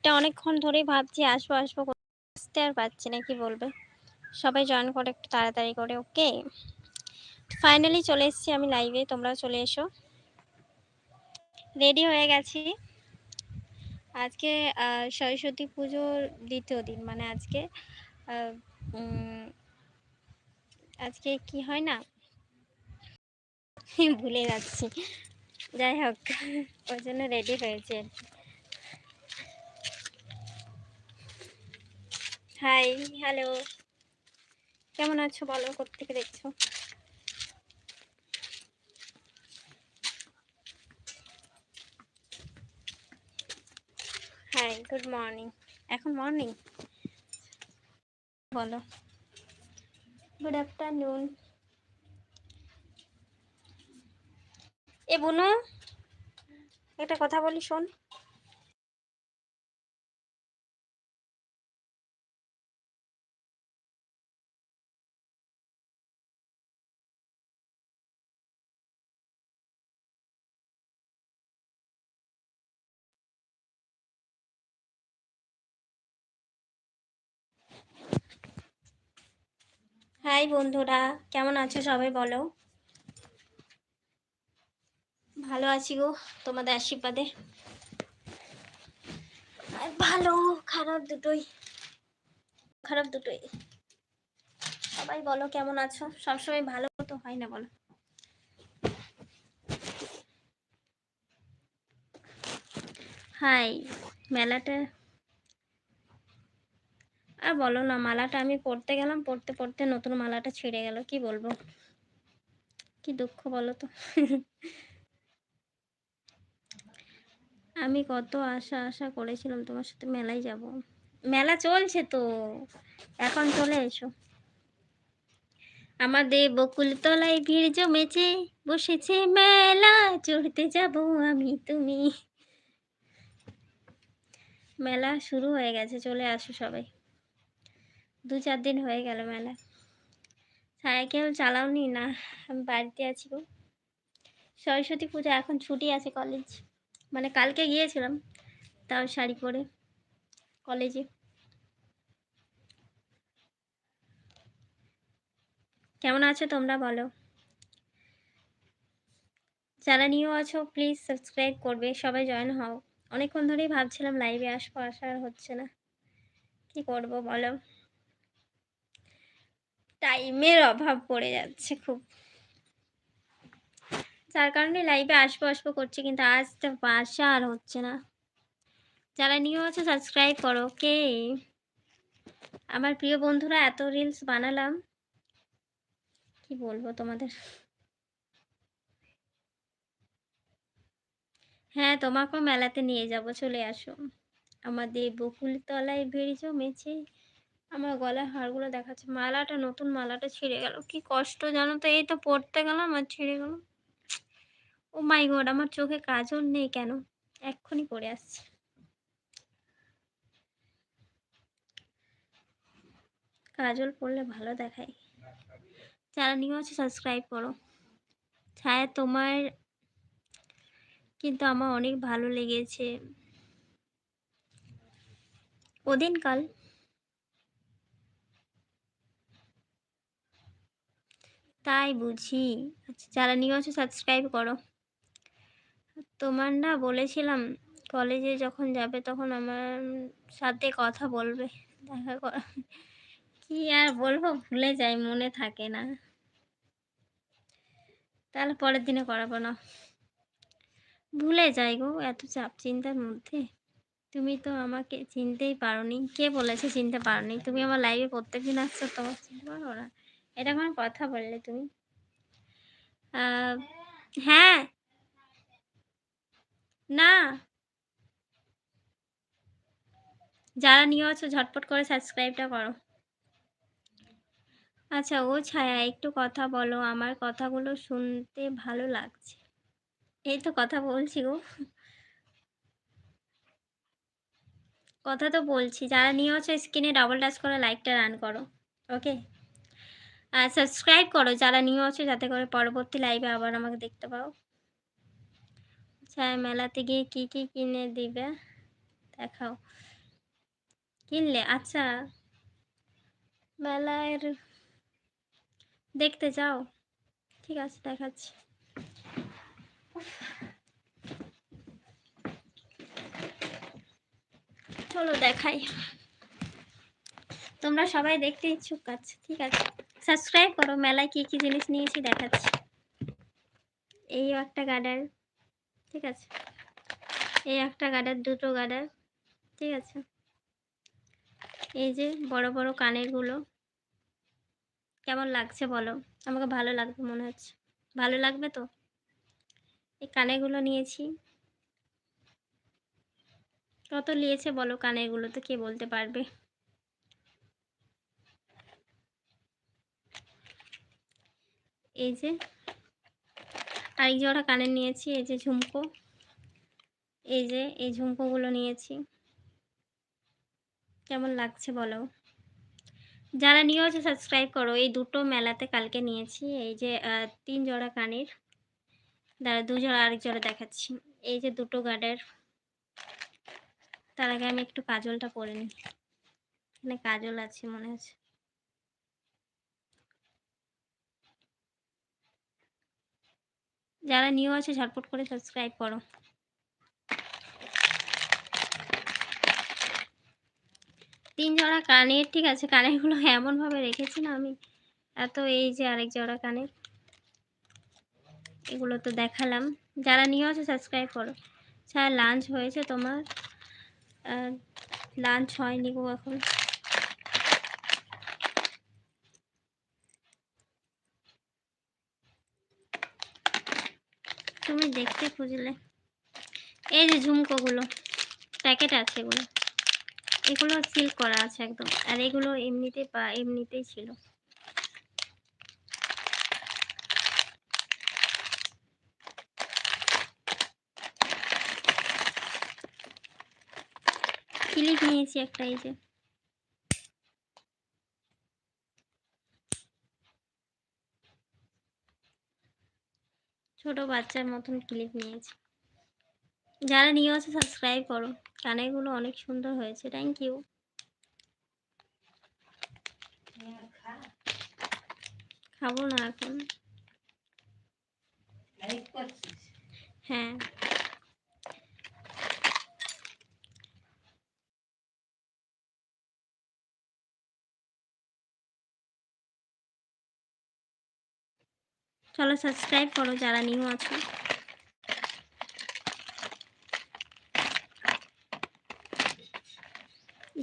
এটা অনেকক্ষণ ধরেই ভাবছি, আসব আসব আসতে আর পারছি না, কি বলবে? সবাই জয়েন করে একটু তাড়াতাড়ি করে ওকে ফাইনালি চলে এসেছি আমি লাইভে তোমরাও চলে এসো। রেডি হয়ে গেছি। আজকে সরস্বতী পুজোর দ্বিতীয় দিন মানে আজকে আজকে কি হয় না? ভুলে যাচ্ছি। যাই হোক ওই জন্য রেডি হয়েছে। হাই হ্যালো কেমন আছো বলো কোথেকে দেখছ? হাই গুড মর্নিং এখন মর্নিং বলো। গুড আফটারনুন এ বুনু একটা কথা বলি শোন। হাই বন্ধুরা, কেমন আছো সবাই বলো? ভালো আছি গো, তোমাদের আশীর্বাদে। ভালো, খারাপ দুটোই। খারাপ দুটোই। সবাই বলো কেমন আছো? সবসময় ভালো তো হয় না বলো। হাই, মেলাটা আর বলো না, মালাটা আমি পড়তে গেলাম, পড়তে পড়তে নতুন মালাটা ছিঁড়ে গেল, কি বলব? কি দুঃখ বলো তো? আমি কত আশা আশা করেছিলাম তোমার সাথে মেলায় যাব। মেলা চলছে তো, এখন চলে এসো। আমাদের বকুলতলায় ভিড় জমেছে, বসেছে মেলা, চড়তে যাব আমি তুমি। মেলা শুরু হয়ে গেছে, চলে আসো সবাই। দু চার দিন হয়ে গেল মেলা। সাইকেল চালাওনি, না, আমি বাড়িতে আছি গো। সরস্বতী পূজা এখন ছুটি আছে কলেজ মানে কালকে গিয়েছিলাম, তাও শাড়ি পরে কলেজে কেমন আছো তোমরা বলো? যারা নিউ আছো প্লিজ সাবস্ক্রাইব করবে, সবাই জয়েন হও। অনেকক্ষণ ধরেই ভাবছিলাম লাইভে আসব আসা হচ্ছে না। কি করব বলো? টাইমের অভাব পড়ে যাচ্ছে খুব। যার কারণে লাইভে আসব আসব করছি, কিন্তু আজ তো আসা আর হচ্ছে না। যারা নিউ আছে সাবস্ক্রাইব করো কে আমার প্রিয় বন্ধুরা, এত রিলস বানালাম। কি বলব তোমাদের? হ্যাঁ তোমাকেও মেলাতে নিয়ে যাব, চলে আসো। আমাদের বকুল তলায় ভিড় জমেছে আমার গলার হাড়গুলো দেখাচ্ছে। মালাটা, নতুন মালাটা ছিঁড়ে গেল। কি কষ্ট জানো তো? এই তো পড়তে গেলাম আর ছিঁড়ে গেল। ও মাই গড, আমার চোখে কাজল নেই কেন? এক্ষুনি পড়ে আসছে। কাজল পড়লে ভালো দেখায়। যারা নিউ আছে সাবস্ক্রাইব করো। ছায়া, তোমার কিন্তু আমার অনেক ভালো লেগেছে। ওদিন তাই বুঝি। আচ্ছা যারা নিউ আছে সাবস্ক্রাইব করো। তোমার না বলেছিলাম কলেজে যখন যাবে তখন আমার সাথে কথা বলবে। দেখা কর, কি আর বলব, ভুলে যাই, মনে থাকে না। তাহলে পরের দিনে করাবো না। ভুলে যাই গো, এত চাপ চিন্তার মধ্যে। তুমি তো আমাকে চিনতেই পারোনি। কে বলেছে চিনতে পারোনি? তুমি আমার লাইভে প্রত্যেকদিন আসছো, তোমার চিনতে পারো না? এটা কোনো কথা বললে তুমি? হ্যাঁ। না। যারা নিয়ে আছো, ঝটপট করে সাবস্ক্রাইবটা করো। আচ্ছা ও ছায়া, একটু কথা বলো। আমার কথাগুলো শুনতে ভালো লাগছে। এই তো কথা বলছি গো। কথা তো বলছি। যারা নিয়ে আছো, স্ক্রিনে ডাবল টাচ করে লাইকটা রান করো। ওকে সাবস্ক্রাইব করো, যারা নিউ আছো যাতে করে পরবর্তী লাইভে আবার আমাকে দেখতে পাও। ছায়া মেলাতে গিয়ে কী কী কিনে দিবে? দেখাও। কিনলে? আচ্ছা মেলার দেখতে যাও। ঠিক আছে, দেখাচ্ছি। চলো দেখাই। তোমরা সবাই দেখতে ইচ্ছুক? আছে ঠিক আছে। সাবস্ক্রাইব করো, মেলায় কি কি জিনিস নিয়েছি দেখাচ্ছি। এই একটা গার্ডার ঠিক আছে? এই একটা গার্ডার দুটো গার্ডার ঠিক আছে? এই যে বড় বড় কানেরগুলো কেমন লাগছে বলো? আমাকে ভালো লাগবে মনে হচ্ছে। ভালো লাগবে তো? এই কানেরগুলো নিয়েছি। কত নিয়েছে বলো কানেরগুলো তো কে বলতে পারবে? এই যে আরেক জোড়া কানের নিয়েছি, এই যে ঝুমকো। এই যে, এই ঝুমকোগুলো নিয়েছি। কেমন লাগছে বলো? যারা নিয়েও আছে সাবস্ক্রাইব করো, এই দুটো মেলাতে কালকে নিয়েছি, এই যে তিন জোড়া কানের। দাঁড়া, দু জোড়া আরেক জোড়া দেখাচ্ছি। এই যে দুটো গার্ডের। তার আগে আমি একটু কাজলটা পরে নিই। এখানে কাজল আছে মনে হচ্ছে। যারা নিউ আছে ঝটপট করে সাবস্ক্রাইব করো। তিন জোড়া কানের, ঠিক আছে? কানেরগুলো এমনভাবে রেখেছি না আমি। এত এই যে আরেক জোড়া কানের। এগুলো তো দেখালাম। যারা নিয়ে আছে সাবস্ক্রাইব করো। স্যার লাঞ্চ হয়েছে তোমার? লাঞ্চ হয়নি গো এখন তুমি দেখতে খুঁজলে। এই যে ঝুমকোগুলো, প্যাকেট আছে এগুলো। এগুলো সিল্ক করা আছে একদম। আর এগুলো এমনিতে বা এমনিতেই ছিল। ক্লিপ নিয়েছি একটা এই যে। ছোট বাচ্চার মতন ক্লিপ নিয়েছি। যারা নিয়ে আছে সাবস্ক্রাইব করো। কানেগুলো অনেক সুন্দর হয়েছে। থ্যাংক ইউ খাব না এখন। হ্যাঁ। চলো সাবস্ক্রাইব করো যারা নিউ আছো।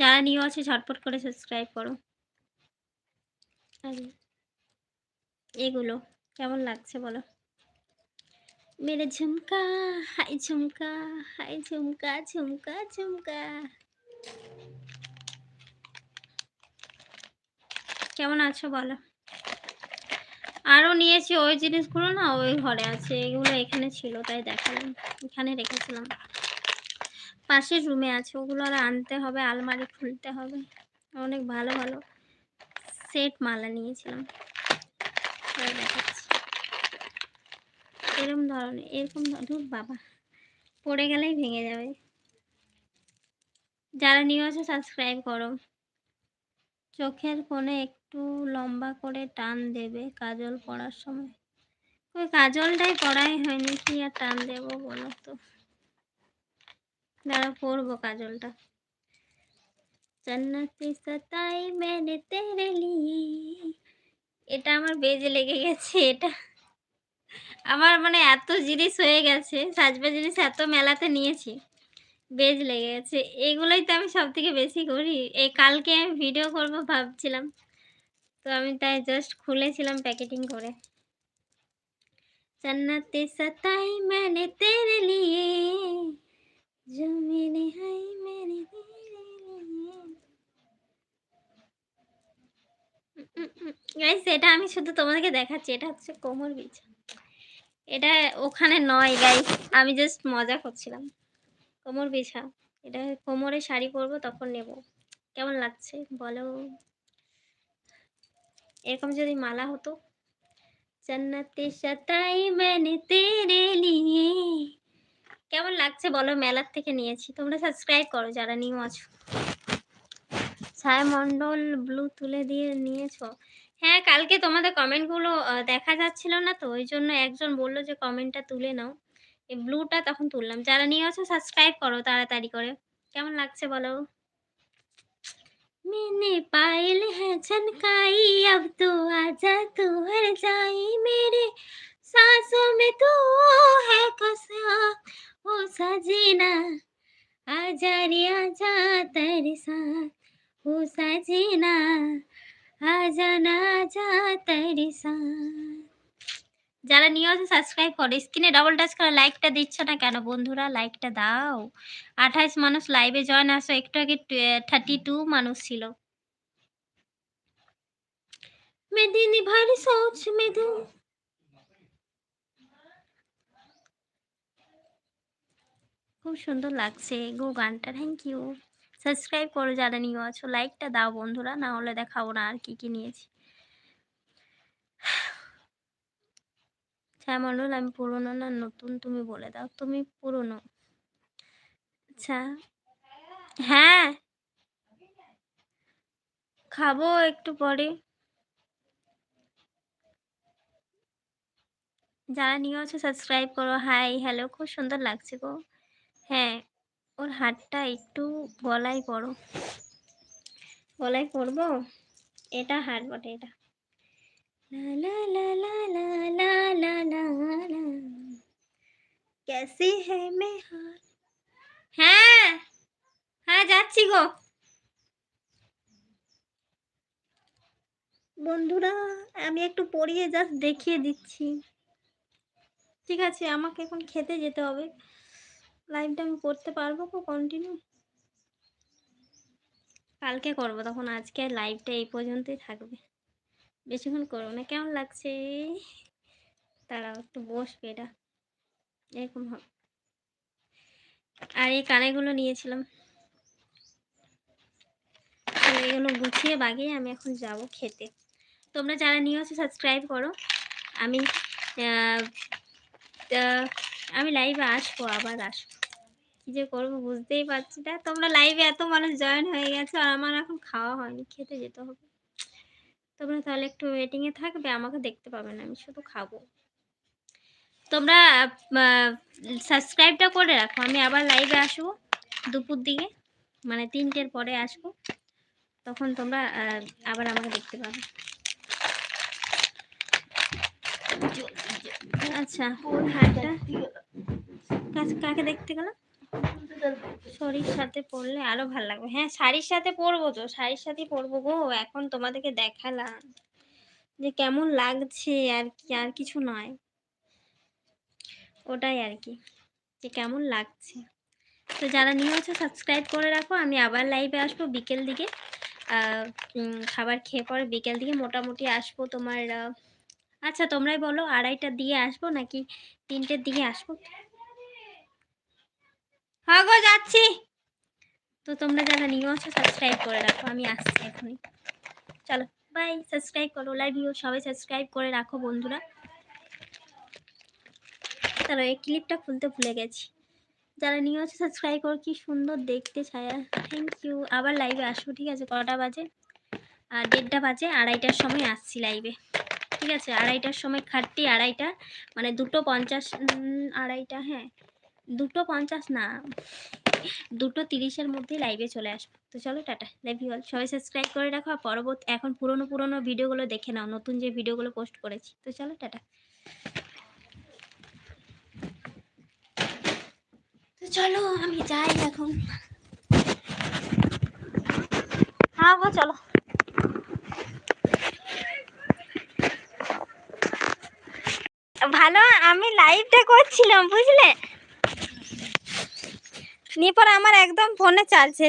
যারা নিউ আছে, ঝটপট করে সাবস্ক্রাইব করো। এগুলো কেমন লাগছে বলো? মেরে ঝুমকা, হাই ঝুমকা হাই ঝুমকা ঝুমকা ঝুমকা। কেমন আছো বলো? আরও নিয়েছি ওই জিনিসগুলো না ওই ঘরে আছে, এগুলো এখানে ছিল, তাই দেখালাম। এখানে রেখেছিলাম। পাশের রুমে আছে, ওগুলো আর আনতে হবে, আলমারি খুলতে হবে। অনেক ভালো ভালো সেট মালা নিয়েছিলাম। এরকম ধরনের, এরকম ধরুন বাবা, পড়ে গেলেই ভেঙে যাবে। যারা নিয়ে আছে সাবস্ক্রাইব করো। চোখের কোণে একটু লম্বা করে টান দেবে কাজল পড়ার সময়। ওই কাজলটাই পড়াই হয়নি, কি আর টান দেবো বলো তো। দাঁড়া পরবো কাজলটা। জন্নতি মেনে এটা আমার বেজে লেগে গেছে, এটা। আমার মানে এত জিনিস হয়ে গেছে, সাজবা জিনিস এত মেলাতে নিয়েছি, বেজ লেগে গেছে। এগুলোই তো আমি সব থেকে বেশি করি। এই কালকে আমি ভিডিও করব ভাবছিলাম। তো আমি তাই জাস্ট খুলেছিলাম প্যাকেটিং করে जन्नत सताई मैंने तेरे लिए जो मेरे है मेरे গাইস এটা আমি শুধু তোমাদেরকে দেখাচ্ছি এটা হচ্ছে কোমর বিছা এটা ওখানে নয় গাইস আমি জাস্ট মজা করছিলাম কোমর বিছা এটা কোমরে শাড়ি পরবো তখন নেব কেমন লাগছে বলো এরকম যদি মালা হতো। জন্নতে সতাই মানে তেরে লিয়ে। কেমন লাগছে বলো? মেলার থেকে নিয়েছি। তোমরা সাবস্ক্রাইব করো যারা নিউ আছো। ছায়ামণ্ডল ব্লু তুলে দিয়ে নিয়েছো। হ্যাঁ কালকে তোমাদের কমেন্টগুলো দেখা যাচ্ছিল না তো, ওই জন্য একজন বলল যে কমেন্টটা তুলে নাও। এই ব্লুটা তখন তুললাম। যারা নিয়ে আছো সাবস্ক্রাইব করো তাড়াতাড়ি করে। কেমন লাগছে বলো? मैंने पायल है छनकाई, अब तो आजा तू हर जाई। मेरे सांसों में तू है कसा, ओ सजीना, आजा रे जा तेरे साथ ओ सजीना, आजा ना आजा तेरे साथ যারা নিয়ম সাবস্ক্রাইব করো। স্ক্রিনে ডবল টাচ করে লাইকটা দিচ্ছ না কেন বন্ধুরা? লাইকটা দাও। আঠাইশ মানুষ লাইভে জয়েন আসো একটু আগে থার্টি টু মানুষ ছিল। মেদিনী ভারী সৌচ মেধু। খুব সুন্দর লাগছে গো গানটা থ্যাংক ইউ সাবস্ক্রাইব করো যারা নিয়ে আছো লাইকটা দাও বন্ধুরা, না হলে দেখাবো না আর কি কি নিয়েছি। হ্যাঁ মণ্ডল আমি পুরনো না, নতুন তুমি বলে দাও, তুমি পুরনো। আচ্ছা। হ্যাঁ। খাব একটু পরে। যারা নিয়ে আছো সাবস্ক্রাইব করো। হাই হ্যালো খুব সুন্দর লাগছে গো। হ্যাঁ ওর হাটটা একটু গলায় পড়ো। গলায় করব এটা হাট বটে, এটা। कैसी है मैं हाल হ্যাঁ হ্যাঁ যাচ্ছি গো বন্ধুরা আমি একটু পড়িয়ে জাস্ট দেখিয়ে দিচ্ছি ঠিক আছে আমাকে এখন খেতে যেতে হবে লাইভটা আমি করতে পারবো তো কন্টিনিউ কালকে করবো তখন আজকে লাইভটা এই পর্যন্তই থাকবে বেশিক্ষণ করব না। কেমন লাগছে? তারা একটু বসবে এটা। এরকম হবে আর এই কানেগুলো নিয়েছিলাম। এগুলো গুছিয়ে বাগিয়ে আমি এখন যাব খেতে। তোমরা যারা নিয়ে আছো সাবস্ক্রাইব করো। আমি আমি লাইভে আসব, আবার আসব। কী যে করব বুঝতেই পারছি না। তোমরা লাইভে এত মানুষ জয়েন হয়ে গেছে, আর আমার এখন খাওয়া হয়নি। খেতে যেতে হবে। তোমরা তাহলে একটু ওয়েটিংয়ে থাকবে, আমাকে দেখতে পাবে না আমি শুধু খাব। তোমরা সাবস্ক্রাইবটা করে রাখো, আমি আবার লাইভে আসব, দুপুর দিকে মানে তিনটের পরে আসব, তখন তোমরা আবার আমাকে দেখতে পাবে। আচ্ছা কাকে দেখতে গেলাম? শাড়ির সাথে পরলে আরও ভালো লাগবে। হ্যাঁ শাড়ির সাথে পরবো তো, শাড়ির সাথে পরবো গো, এখন তোমাদেরকে দেখালাম যে কেমন লাগছে আর কি, আর কিছু নয়। ওটাই আর কি, যে কেমন লাগছে। তো যারা নিয়ে আছো সাবস্ক্রাইব করে রাখো, আমি আবার লাইভে আসব বিকেল দিকে। খাবার খেয়ে পরে বিকেল দিকে মোটামুটি আসব তোমার আচ্ছা তোমরাই বলো, আড়াইটার দিকে আসব নাকি তিনটের দিকে আসব? হ্যাঁ যাচ্ছি। তো তোমরা যারা নিয়ে আছো সাবস্ক্রাইব করে রাখো। আমি আসছি এখনই। চলো বাই সাবস্ক্রাইব করো লাইভ ভিউ সবাই সাবস্ক্রাইব করে রাখো, বন্ধুরা। তাহলে এই ক্লিপটা খুলতে ভুলে গেছি। যারা নিয়ে আছে সাবস্ক্রাইব করো, কি সুন্দর দেখতে ছায়া। থ্যাংক ইউ আবার লাইভে আসব, ঠিক আছে? কটা বাজে? আর দেড়টা বাজে, আড়াইটার সময় আসছি লাইভে ঠিক আছে? আড়াইটার সময় খাটটি আড়াইটা মানে দুটো পঞ্চাশ আড়াইটা হ্যাঁ। দুটো পঞ্চাশ না, দুটো তিরিশের মধ্যে লাইভে চলে আসব। তো চলো টাটা লাইভ অল সবাই সাবস্ক্রাইব করে রাখো আর পরবর্তী, এখন পুরনো পুরনো ভিডিওগুলো দেখে নাও, নতুন যে ভিডিওগুলো পোস্ট করেছি। তো চলো টাটা। তো চলো, আমি যাই এখন। হ্যাঁ গো, চলো। ভালো, আমি লাইভটা করছিলাম, বুঝলে? নিয়ে পর আমার একদম ফোনে চার্জ